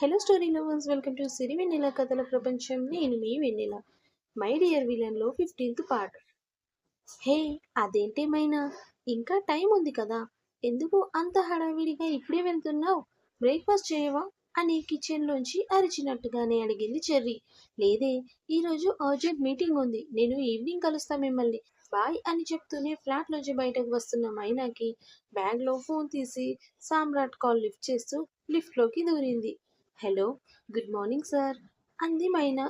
Hello story lovers welcome to Siri Vennela కథల ప్రపంచం నేను మీ వెన్నెల మై డియర్ విలన్లో ఫిఫ్టీన్త్ పార్ట్ హే అదేంటేమైనా ఇంకా టైం ఉంది కదా. ఎందుకు అంత హడావిడిగా ఇప్పుడే వెళ్తున్నావు? బ్రేక్ఫాస్ట్ చేయవా? అని కిచెన్లోంచి అరిచినట్టుగానే అడిగింది చెర్రీ. లేదే ఈరోజు అర్జెంట్ మీటింగ్ ఉంది. నేను ఈవినింగ్ కలుస్తా మిమ్మల్ని. బాయ్ అని చెప్తూనే ఫ్లాట్లోంచి బయటకు వస్తున్న మైనాకి బ్యాగ్లో ఫోన్ తీసి సామ్రాట్ కాల్ లిఫ్ట్ చేస్తూ లిఫ్ట్లోకి దూరింది. Hello good morning sir. అంది మైనా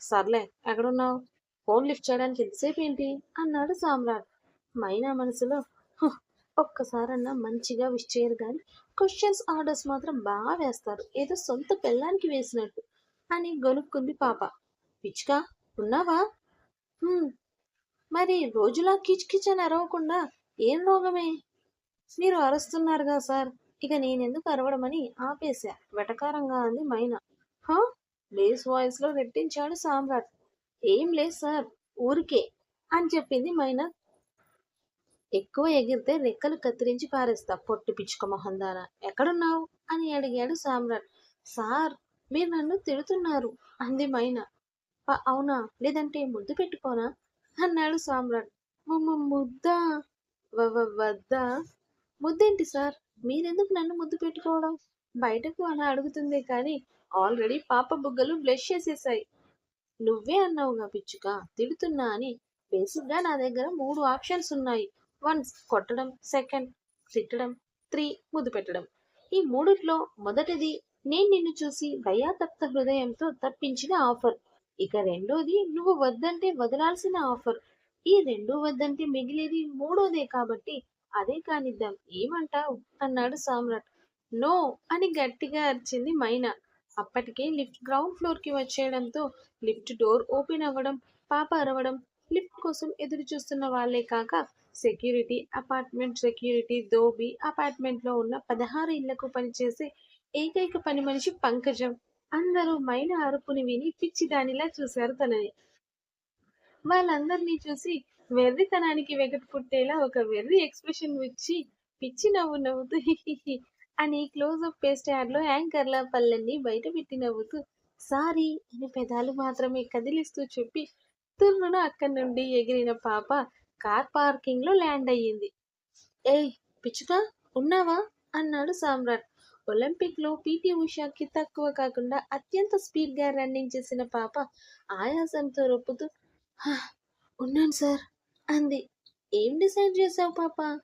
సర్లే ఎక్కడున్నావు? ఫోన్ లిఫ్ట్ చేయడానికి ఎంతసేపు ఏంటి? అన్నాడు సామ్రాట్. మైనా మనసులో ఒక్కసారన్నా మంచిగా విష్ చేయరు కానీ క్వశ్చన్స్ ఆర్డర్స్ మాత్రం బాగా వేస్తారు. ఏదో సొంత పిల్లానికి వేసినట్టు అని గొనుక్కుంది పాప. పిచ్చుకా ఉన్నావా? మరి రోజులా కిచ్ కిచ్ అని అరవకుండా ఏం రోగమే? మీరు అరుస్తున్నారుగా సార్. ఇక నేనెందుకు అరవడమని ఆపేశా. వెటకారంగా అంది మైనా. హా? బేస్ వాయిస్లో రెట్టించాడు సామ్రాట్. ఏం లేదు సార్ ఊరికే అని చెప్పింది మైనా. ఎక్కువ ఎగిరితే రెక్కలు కత్తిరించి పారేస్తా పొట్టి పిచ్చుక మొహందాన. ఎక్కడున్నావు? అని అడిగాడు సామ్రాట్. సార్ మీరు నన్ను తిడుతున్నారు అంది మైనా. అవునా? లేదంటే ముద్దు పెట్టుకోనా? అన్నాడు సామ్రాట్. ముద్ద? ముద్దా వ- వద్దా? ముద్దేంటి సార్? మీరెందుకు నన్ను ముద్దు పెట్టుకోవడం? బయటకు అలా అడుగుతుందే కానీ ఆల్రెడీ పాప బుగ్గలు బ్లష్ చేసేసాయి. నువ్వే అన్నావుగా పిచ్చుక. తిడుతున్నా అని బేసిక్గా నా దగ్గర మూడు ఆప్షన్స్ ఉన్నాయి. వన్ కొట్టడం. సెకండ్ తిట్టడం. త్రీ ముద్దు పెట్టడం. ఈ మూడిట్లో మొదటిది నేను నిన్ను చూసి దయాతప్త హృదయంతో తప్పించిన ఆఫర్. ఇక రెండోది నువ్వు వద్దంటే వదలాల్సిన ఆఫర్. ఈ రెండు వద్దంటే మిగిలేది మూడోదే కాబట్టి అదే కానిద్దాం. ఏమంటావ్? అన్నాడు సామ్రాట్. నో! అని గట్టిగా అరిచింది మైనా. అప్పటికే లిఫ్ట్ గ్రౌండ్ ఫ్లోర్కి వచ్చేయడంతో లిఫ్ట్ డోర్ ఓపెన్ అవ్వడం పాప అరవడం లిఫ్ట్ కోసం ఎదురు చూస్తున్న వాళ్ళే కాక సెక్యూరిటీ అపార్ట్మెంట్ సెక్యూరిటీ దోబి అపార్ట్మెంట్లో ఉన్న పదహారు ఇళ్ళకు పనిచేసే ఏకైక పని మనిషి పంకజం. అందరూ మైన అరుపుని విని పిచ్చి దానిలా చూశారు తనని. వాళ్ళందరినీ చూసి వెర్రితనానికి వెగటు పుట్టేలా ఒక వెర్రి ఎక్స్ప్రెషన్ ఇచ్చి పిచ్చి నవ్వు నవ్వుతూ హిహిహి అని క్లోజ్ అప్ పేస్ట్ యాడ్లో యాంకర్ల పళ్ళన్ని బయట పెట్టి నవ్వుతూ సారీ అని పెదాలు మాత్రమే కదిలిస్తూ చెప్పి తుర్రును అక్కడి నుండి ఎగిరిన పాప కార్ పార్కింగ్లో ల్యాండ్ అయ్యింది. ఏయ్ పిచ్చుక ఉన్నావా? అన్నాడు సామ్రాట్. ఒలింపిక్లో పీటీ ఉషాకి తక్కువ కాకుండా అత్యంత స్పీడ్గా రన్నింగ్ చేసిన పాప ఆయాసంతో రొప్పుతూ ఉన్నాను సార్. అంది. ఏం డిసైడ్ చేసావు పాప?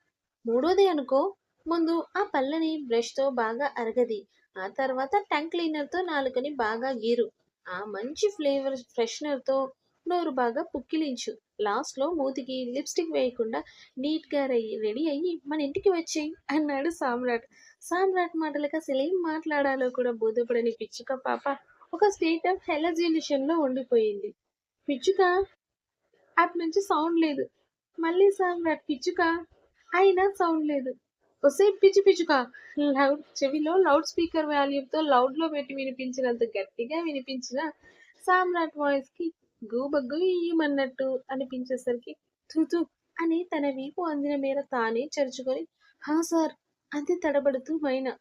మూడోది అనుకో. ముందు ఆ పళ్ళని బ్రష్తో బాగా అరగది. ఆ తర్వాత టంగ్ క్లీనర్తో నాలుకని బాగా గీరు. ఆ మంచి ఫ్లేవర్ ఫ్రెషనర్తో నోరు బాగా పుక్కిలించు. లాస్ట్లో మూతికి లిప్స్టిక్ వేయకుండా నీట్గా రెయ్యి- రెడీ అయ్యి మన ఇంటికి వచ్చేయి అన్నాడు సామ్రాట్. సామ్రాట్ మాటలకు అసలు ఏం మాట్లాడాలో కూడా బోధపడని పిచ్చుక పాప ఒక స్టేట్ ఆఫ్ హెలజల్యూషన్లో ఉండిపోయింది. పిచ్చుక అటు నుంచి సౌండ్ లేదు. మళ్ళీ సామ్రాట్ పిచ్చుక అయినా సౌండ్ లేదు. ఒసే పిచ్చి పిచ్చుక. లౌడ్ చెవిలో లౌడ్ స్పీకర్ వాల్యూమ్తో లౌడ్లో పెట్టి వినిపించినంత గట్టిగా వినిపించిన సామ్రాట్ వాయిస్కి గూబగ్గు ఇయ్యమన్నట్టు అనిపించేసరికి తుతు అని తన వీపు అందిన మేర తానే చరుచుకొని హా సార్ అంతే తడబడుతూ మైనా.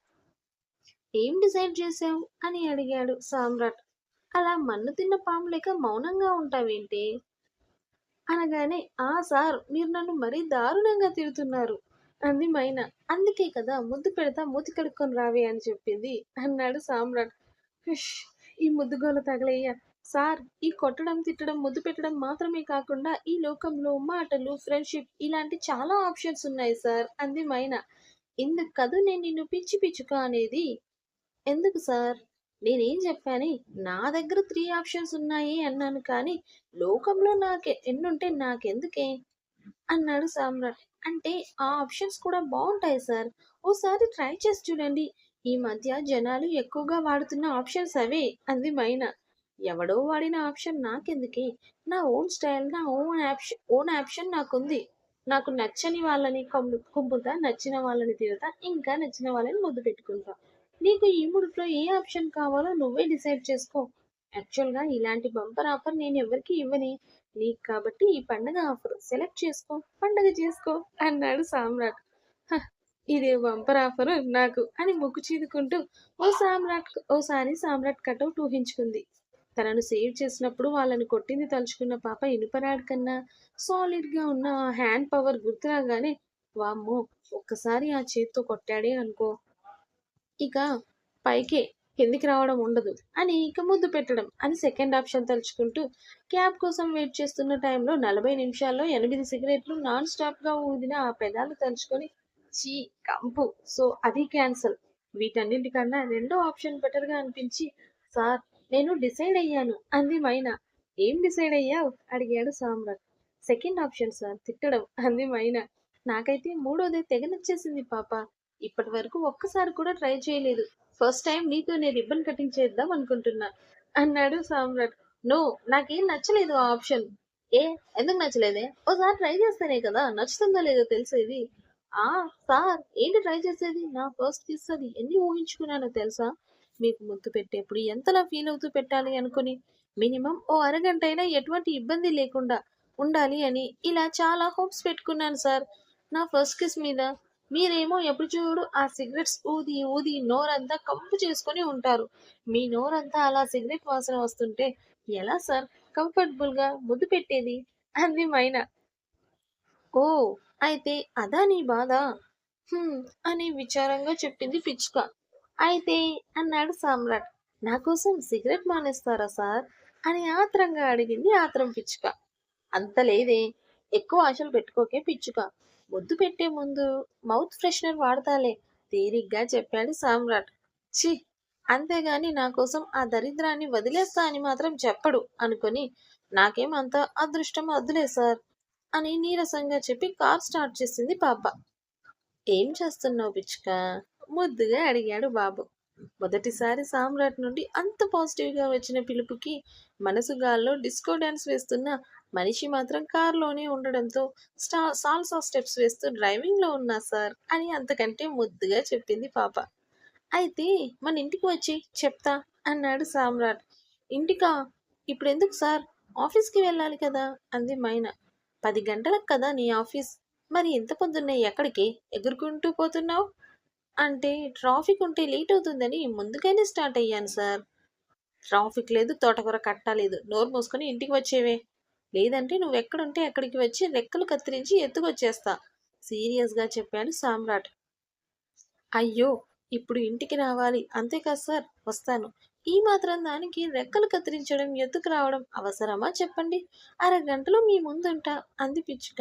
ఏం డిసైడ్ చేసావు అని అడిగాడు సామ్రాట్. అలా మన్ను తిన్న పాము లేక మౌనంగా ఉంటావేంటి? అనగానే ఆ సార్ మీరు నన్ను మరీ దారుణంగా తిడుతున్నారు అంది మైనా. అందుకే కదా ముద్దు పెడతా మూతి కడుక్కొని రావే అని చెప్పింది. అన్నాడు సామ్రాట్. ఈ ముద్దుగోల తగలయ్య. సార్ ఈ కొట్టడం తిట్టడం ముద్దు పెట్టడం మాత్రమే కాకుండా ఈ లోకంలో మాటలు ఫ్రెండ్షిప్ ఇలాంటి చాలా ఆప్షన్స్ ఉన్నాయి సార్ అంది మైనా. ఎందుకు కదూ నేను నిన్ను పిచ్చి పిచ్చుక అనేది? ఎందుకు సార్? నేనేం చెప్పాను నా దగ్గర త్రీ ఆప్షన్స్ ఉన్నాయి అన్నాను కానీ లోకంలో నాకు ఎన్నుంటే నాకెందుకే? అన్నాడు సామ్రాట్. అంటే ఆ ఆప్షన్స్ కూడా బాగుంటాయి సార్. ఓసారి ట్రై చేసి చూడండి. ఈ మధ్య జనాలు ఎక్కువగా వాడుతున్న ఆప్షన్స్ అవే. అంది మైనా. ఎవడో వాడిన ఆప్షన్ నాకెందుకే? నా ఓన్ స్టైల్ నా ఓన్ ఆప్షన్ ఓన్ ఆప్షన్ నాకుంది. నాకు నచ్చని వాళ్ళని కమ్ము కుంపుతా నచ్చిన వాళ్ళని తిరుగుతా ఇంకా నచ్చిన వాళ్ళని ముద్దు పెట్టుకుంటా. నీకు ఈ మూడులో ఏ ఆప్షన్ కావాలో నువ్వే డిసైడ్ చేసుకో. యాక్చువల్గా ఇలాంటి బంపర్ ఆఫర్ నేను ఎవరికి ఇవ్వని. నీకు కాబట్టి ఈ పండగ ఆఫర్ సెలెక్ట్ చేసుకో పండగ చేసుకో అన్నాడు సామ్రాట్. ఇదే బంపర్ ఆఫర్ నాకు అని ముక్కు చీదుకుంటూ ఓ సామ్రాట్ ఓసారి సామ్రాట్ కటౌట్ ఊహించుకుంది. తనను సేవ్ చేసినప్పుడు వాళ్ళని కొట్టింది తలుచుకున్న పాప ఇనుపరాడు కన్నా సాలిడ్గా ఉన్న హ్యాండ్ పవర్ గుర్తురాగానే వామ్మో ఒక్కసారి ఆ చేత్తో కొట్టాడే అనుకో. ఇక పైకే కిందికి రావడం ఉండదు అని ఇక ముద్దు పెట్టడం అని సెకండ్ ఆప్షన్ తలుచుకుంటూ క్యాబ్ కోసం వెయిట్ చేస్తున్న టైంలో నలభై నిమిషాల్లో ఎనిమిది సిగరెట్లు నాన్ స్టాప్గా ఊదిన ఆ పెదాలు తలుచుకొని చీ కంపు. సో అది క్యాన్సల్ వీటన్నింటికన్నా రెండో ఆప్షన్ బెటర్గా అనిపించి సార్ నేను డిసైడ్ అయ్యాను అంది మైనా. ఏం డిసైడ్ అయ్యావు? అడిగాడు సామ్రాట్. సెకండ్ ఆప్షన్ సార్ తిట్టడం అంది మైనా. నాకైతే మూడోదే తెగ నచ్చేసింది పాప. ఇప్పటి వరకు ఒక్కసారి కూడా ట్రై చేయలేదు. ఫస్ట్ టైం నీతో నేను రిబ్బన్ కటింగ్ చేద్దాం అనుకుంటున్నా అన్నాడు సామ్రాట్. నో నాకేం నచ్చలేదు ఆ ఆప్షన్. ఏ ఎందుకు నచ్చలేదే? ఓసారి ట్రై చేస్తేనే కదా నచ్చుతుందో లేదో తెలిసేది ఆ సార్ ఏంటి ట్రై చేసేది? నా ఫస్ట్ కిస్ అది ఎన్ని ఊహించుకున్నానో తెలుసా? మీకు ముద్దు పెట్టేప్పుడు ఎంతలా ఫీల్ అవుతూ పెట్టాలి అనుకుని మినిమం ఓ అరగంట అయినా ఎటువంటి ఇబ్బంది లేకుండా ఉండాలి అని ఇలా చాలా హోప్స్ పెట్టుకున్నాను సార్. నా ఫస్ట్ కిస్ మీద మీరేమో ఎప్పుడు చూడు ఆ సిగరెట్స్ ఊది ఊది నోరంతా కంపు చేసుకొని ఉంటారు. మీ నోరంతా అలా సిగరెట్ వాసన వస్తుంటే ఎలా సార్? కంఫర్టబుల్గా? ముద్దు పెట్టేది? అంది మైనా. ఓ అయితే అదా నీ బాధ? అని విచారంగా చెప్పింది పిచ్చుక. అయితే అన్నాడు సామ్రాట్. నా కోసం సిగరెట్ మానేస్తారా సార్? అని ఆత్రంగా అడిగింది ఆత్రం పిచ్చుక. అంత లేదే. ఎక్కువ ఆశలు పెట్టుకోకే పిచ్చుక. ముద్దు పెట్టే ముందు మౌత్ ఫ్రెషనర్ వాడతాలే. తీరిగ్గా చెప్పాడు సామ్రాట్. ఛీ! అంతేగాని నా కోసం ఆ దరిద్రాన్ని వదిలేస్తా అని మాత్రం చెప్పడు అనుకొని నాకేం అంత అదృష్టం వద్దులే సార్ అని నీరసంగా చెప్పి కార్ స్టార్ట్ చేసింది పాప. ఏం చేస్తున్నావు పిచ్చుక? ముద్దుగా అడిగాడు బాబు. మొదటిసారి సామ్రాట్ నుండి అంత పాజిటివ్గా వచ్చిన పిలుపుకి మనసు గాల్లో డిస్కో డ్యాన్స్ వేస్తున్న మనిషి మాత్రం కారులోనే ఉండడంతో స్టా సాల్సా స్టెప్స్ వేస్తూ డ్రైవింగ్లో ఉన్నా సార్ అని అంతకంటే ముద్దుగా చెప్పింది పాప. అయితే మన ఇంటికి వచ్చి చెప్తా అన్నాడు సామ్రాట్. ఇంటికా? ఇప్పుడు ఎందుకు సార్? ఆఫీస్కి వెళ్ళాలి కదా? అంది మైనా. పది గంటలకు కదా నీ ఆఫీస్? మరి ఇంత పొద్దున్నే ఎక్కడికి? ఎగురుకుంటూ పోతున్నావు? అంటే ట్రాఫిక్ ఉంటే లేట్ అవుతుందని ముందుగానే స్టార్ట్ అయ్యాను సార్. ట్రాఫిక్ లేదు తోటకూర కట్టలేదు. నోరు మూసుకొని ఇంటికి వచ్చేవే. లేదంటే నువ్వు ఎక్కడుంటే అక్కడికి వచ్చి రెక్కలు కత్తిరించి ఎత్తుకొచ్చేస్తా సీరియస్గా చెప్పాడు సామ్రాట్. అయ్యో ఇప్పుడు ఇంటికి రావాలి. అంతేకాదు సార్ వస్తాను. ఈ మాత్రం దానికి రెక్కలు కత్తిరించడం ఎత్తుకు రావడం అవసరమా చెప్పండి. అరగంటలో మీ ముందుంటా అంది పిచ్చుక.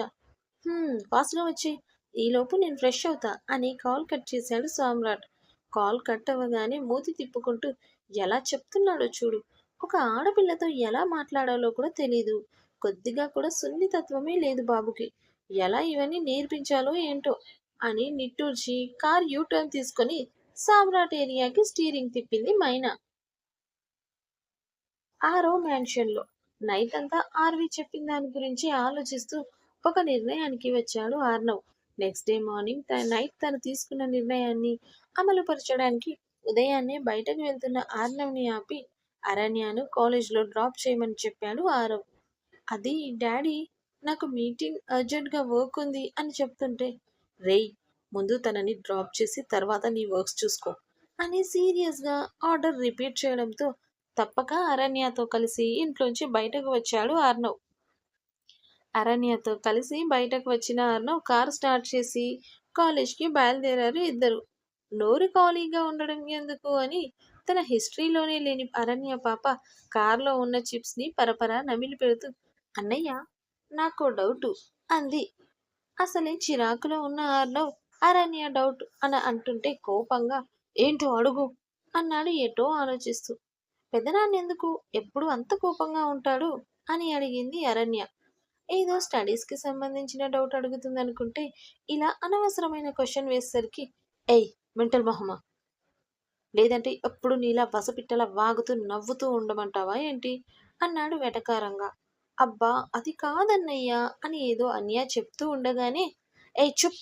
ఫాస్ట్గా వచ్చి ఈలోపు నేను ఫ్రెష్ అవుతా అని కాల్ కట్ చేశాడు సామ్రాట్. కాల్ కట్ అవ్వగానే మూతి తిప్పుకుంటూ ఎలా చెప్తున్నాడో చూడు. ఒక ఆడపిల్లతో ఎలా మాట్లాడాలో కూడా తెలీదు. కొద్దిగా కూడా సున్నితత్వమే లేదు బాబుకి. ఎలా ఇవన్నీ నేర్పించాలో ఏంటో అని నిట్టూర్చి కార్ యూటర్న్ తీసుకొని సామ్రాట్ ఏరియాకి స్టీరింగ్ తిప్పింది మైనా. ఆరో మ్యాన్షన్లో నైట్ అంతా ఆర్వి చెప్పిన దాని గురించి ఆలోచిస్తూ ఒక నిర్ణయానికి వచ్చాడు ఆర్నవ్. నెక్స్ట్ డే మార్నింగ్ తన నైట్ తను తీసుకున్న నిర్ణయాన్ని అమలుపరచడానికి ఉదయాన్నే బయటకు వెళ్తున్న ఆర్నవ్ని ఆపి అరణ్యను కాలేజ్లో డ్రాప్ చేయమని చెప్పాడు ఆరవ్. అది డాడీ నాకు మీటింగ్ అర్జెంట్గా వర్క్ ఉంది అని చెప్తుంటే రేయ్ ముందు తనని డ్రాప్ చేసి తర్వాత నీ వర్క్స్ చూసుకో అని సీరియస్గా ఆర్డర్ రిపీట్ చేయడంతో తప్పక అరణ్యతో కలిసి ఇంట్లోంచి బయటకు వచ్చాడు అర్ణవ్ అరణ్యతో కలిసి బయటకు వచ్చిన అర్ణవ్ కారు స్టార్ట్ చేసి కాలేజ్కి బయలుదేరారు ఇద్దరు. నోరు ఖాళీగా ఉండడం ఎందుకు అని తన హిస్టరీలోనే లేని అరణ్య పాప కారులో ఉన్న చిప్స్ని పరపరా నమిలి పెడుతూ అన్నయ్య నాకు డౌటు అంది. అసలే చిరాకులో ఉన్న ఆర్నవ్ అరణ్య డౌట్ అని అంటుంటే కోపంగా ఏంటో అడుగు అన్నాడు ఎటో ఆలోచిస్తూ. పెదనాన్న ఎందుకు ఎప్పుడు అంత కోపంగా ఉంటాడు? అని అడిగింది అరణ్య. ఏదో స్టడీస్కి సంబంధించిన డౌట్ అడుగుతుంది అనుకుంటే ఇలా అనవసరమైన క్వశ్చన్ వేసేసరికి ఏయ్ మెంటల్ మొహమా? లేదంటే ఎప్పుడు నీలా వసపిట్టలా వాగుతూ నవ్వుతూ ఉండమంటావా ఏంటి? అన్నాడు వెటకారంగా. అబ్బా అది కాదన్నయ్యా అని ఏదో అన్య చెప్తూ ఉండగానే ఏ చుప్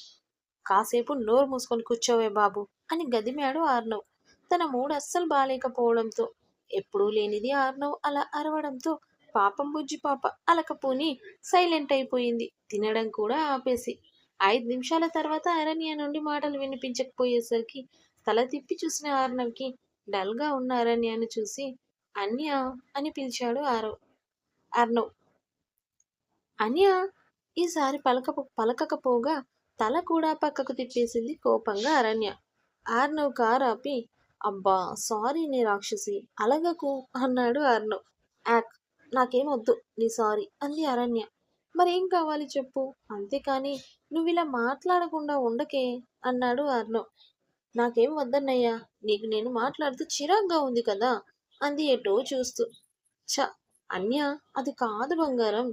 కాసేపు నోరు మూసుకొని కూర్చోవే బాబు అని గదిమాడు ఆర్నవ్ తన మూడు అస్సలు బాలేకపోవడంతో ఎప్పుడూ లేనిది ఆర్నవ్ అలా అరవడంతో పాపం బుజ్జి పాప అలకపోని సైలెంట్ అయిపోయింది. తినడం కూడా ఆపేసి ఐదు నిమిషాల తర్వాత అరణ్య నుండి మాటలు వినిపించకపోయేసరికి తల తిప్పి చూసిన ఆర్నవ్కి డల్గా ఉన్న అరణ్యను చూసి అన్య అని పిలిచాడు ఆరవ్ అర్ణవ్ అన్య ఈసారి పలక పలకకపోగా తల కూడా పక్కకు తిప్పేసింది కోపంగా అరణ్య. ఆర్నవ్ కారు ఆపి అబ్బా సారీ నీ రాక్షసి అలగకు అన్నాడు ఆర్నవ్ యాక్ నాకేం వద్దు నీ సారీ అంది అరణ్య. మరేం కావాలి చెప్పు అంతేకాని నువ్వు ఇలా మాట్లాడకుండా ఉండకే అన్నాడు అర్ణవ్ నాకేం వద్దన్నయ్యా నీకు నేను మాట్లాడుతూ చిరాగ్గా ఉంది కదా అంది ఎటో చూస్తూ. చ అన్య అది కాదు బంగారం.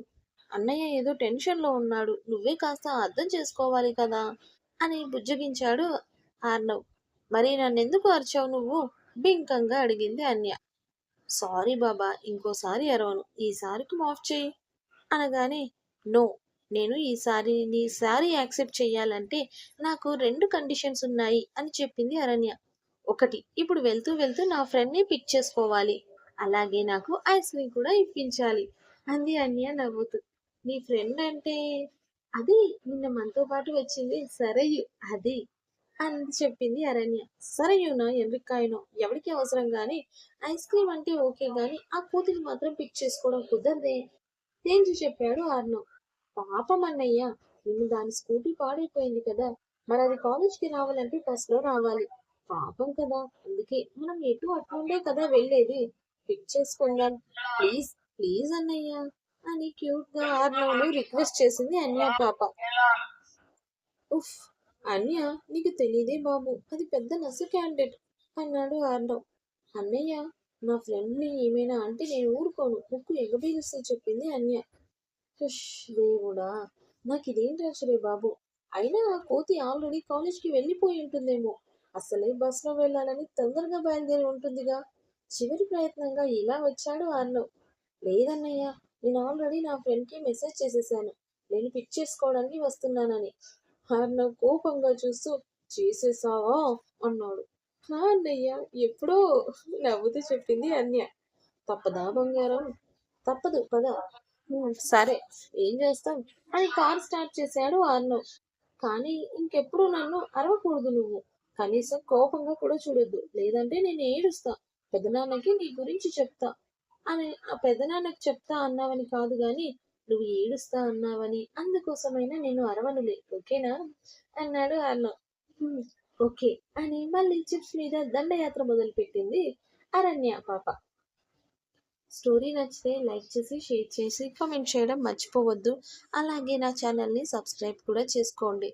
అన్నయ్య ఏదో టెన్షన్లో ఉన్నాడు. నువ్వే కాస్త అర్థం చేసుకోవాలి కదా? అని బుజ్జగించాడు ఆర్నవ్. మరి నన్నెందుకు అరిచావు నువ్వు? బింకంగా అడిగింది అన్య. సారీ బాబా ఇంకోసారి అరవను. ఈసారికి మాఫ్ చేయి అనగానే నో నేను ఈసారి నీ సారీ యాక్సెప్ట్ చేయాలంటే నాకు రెండు కండిషన్స్ ఉన్నాయి అని చెప్పింది అరణ్య. ఒకటి ఇప్పుడు వెళ్తూ వెళ్తూ నా ఫ్రెండ్ని పిక్ చేసుకోవాలి. అలాగే నాకు ఐస్ క్రీమ్ కూడా ఇప్పించాలి. అంది అన్య నవ్వుతూ. నీ ఫ్రెండ్ అంటే అది నిన్న మనతో పాటు వచ్చింది సరయు అది అని చెప్పింది అరణ్య. సరయునో ఎంరికాయనో ఎవరికి అవసరం కానీ ఐస్ క్రీమ్ అంటే ఓకే కానీ ఆ కూతురి మాత్రం పిక్ చేసుకోవడం కుదరదే తేల్చి చెప్పాడు ఆర్నవ్ పాపం అన్నయ్య నిన్ను దాని స్కూటీ పాడైపోయింది కదా మరి అది కాలేజ్కి రావాలంటే బస్లో రావాలి. పాపం కదా అందుకే మనం ఎటు అట్లుండే కదా వెళ్ళేది. పిక్ చేసుకుందాం. ప్లీజ్ ప్లీజ్ అన్నయ్య. అని క్యూట్గా ఆర్నవ్ను రిక్వెస్ట్ చేసింది అన్య పాప. ఉఫ్ అన్య నీకు తెలియదే బాబు అది పెద్ద నసు క్యాండిడేట్ అన్నాడు ఆర్నవ్. అన్నయ్య నా ఫ్రెండ్ని ఏమైనా అంటే నేను ఊరుకోను ముక్కు ఎగబీలుస్తూ చెప్పింది అన్య. హుష్ దేవుడా నాకు ఇదేంటి రాసురే బాబు? అయినా ఆ కోతి ఆల్రెడీ కాలేజ్కి వెళ్ళిపోయి ఉంటుందేమో. అసలే బస్సులో వెళ్ళాలని తొందరగా బయలుదేరి ఉంటుందిగా. చివరి ప్రయత్నంగా ఇలా వచ్చాడు ఆర్నవ్. లేదన్నయ్య నేను ఆల్రెడీ నా ఫ్రెండ్కి మెసేజ్ చేసేసాను. నేను పిక్ చేసుకోవడానికి వస్తున్నానని. ఆర్నవ్ కోపంగా చూస్తూ చేసేసావా? అన్నాడు. "హా అన్నయ్య ఎప్పుడో నవ్వుతూ చెప్పింది అన్య. తప్పదా బంగారం? తప్పదు పద. సరే ఏం చేస్తాం? అని కార్ స్టార్ట్ చేశాడు ఆర్నవ్ కానీ ఇంకెప్పుడు నన్ను అరవకూడదు నువ్వు. కనీసం కోపంగా కూడా చూడొద్దు. లేదంటే నేను ఏడుస్తా. పెదనాన్నకి నీ గురించి చెప్తా. అని ఆ పెదనాన్నకు చెప్తా అన్నావని కాదు గాని నువ్వు ఏడుస్తా అన్నావని అందుకోసమైనా నేను అరవనులే ఓకేనా? అన్నాడు అర్ణవ్. ఓకే అని మళ్ళీ చిప్స్ మీద దండయాత్ర మొదలుపెట్టింది అరణ్య పాప. స్టోరీ నచ్చితే లైక్ చేసి షేర్ చేసి కామెంట్ చేయడం మర్చిపోవద్దు. అలాగే నా ఛానల్ని సబ్స్క్రైబ్ కూడా చేసుకోండి.